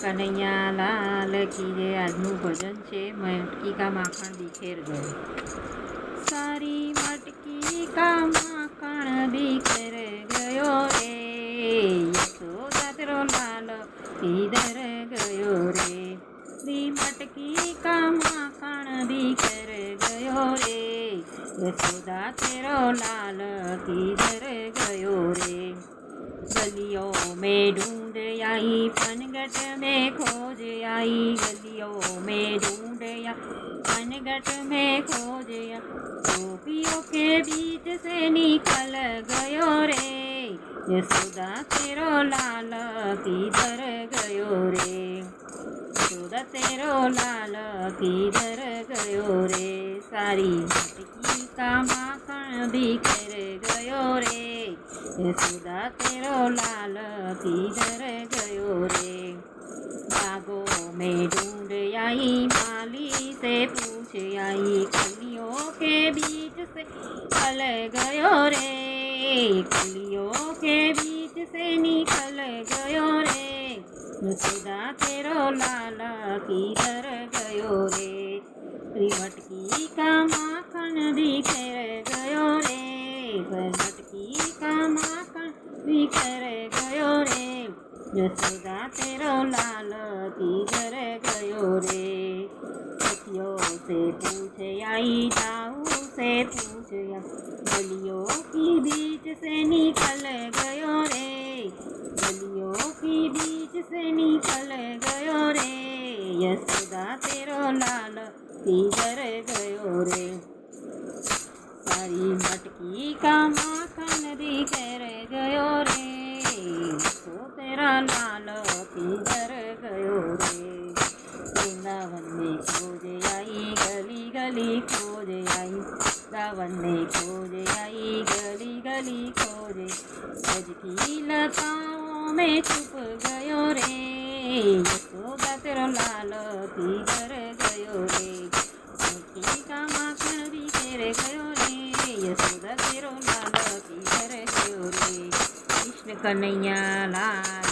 કનૈયા લાલ કી જે આજનું ભજન છે મટકી માખણ બિખેર ગયો સારી મટકી કા માખણ બિખેર ગયો રે. યશોદા તેરો લાલ કિધર ગયો રે. દી મટકી કા માખણ બિખેર ગયો રે. યશોદા તેરો લાલ કિધર ગયો રે. गलियों में ढूंढ आई, पनगट में खोज आई, गलियों में ढूंढ आई, पनगट में खोज आई टोपियों के बीच से निकल गयो रे, यशोदा तेरो लाल किधर गयो रे। यशोदा तेरो लाल किधर गयो रे। सारी मटकी का माखण बिखर गयो रे। यशोदा तेरो लाल किधर गयो रे। बागों में ढूंढ आई, माली से पूछ आई, कलियों के बीच से निकल गयो रे। कलियों के बीच से निकल गयो रे। यशोदा तेरो लाल किधर गयो रे। त्रिमटकी का माखन बिखर गयो रे। मटकी का माखन बिखर गयो रे। यशोदा तेरो लाल किधर गयो रे। सखियों से पूछ आई जाऊ से पूछ गलियों की बीच से निकल गयो रे। गलियों की बीच से निकल गयो रे यशोदा तेरो लाल किधर गयो रे। सारी मटकी का माखन बिखर गयो रे तो तेरा लाल किधर गयो रे। वृंदावन में खोज आई, गली गली खोज आई, वृंदावन में खोज आई, गली गली खोज। सज की लताओं में चुप गयो रे। सोगा तेरो लाल किधर गयो रे। सुखी का माखन भी तेरे गयो रे। यशोदा तेरो लाल किधर गयो रे। कृष्ण कन्हैया लाल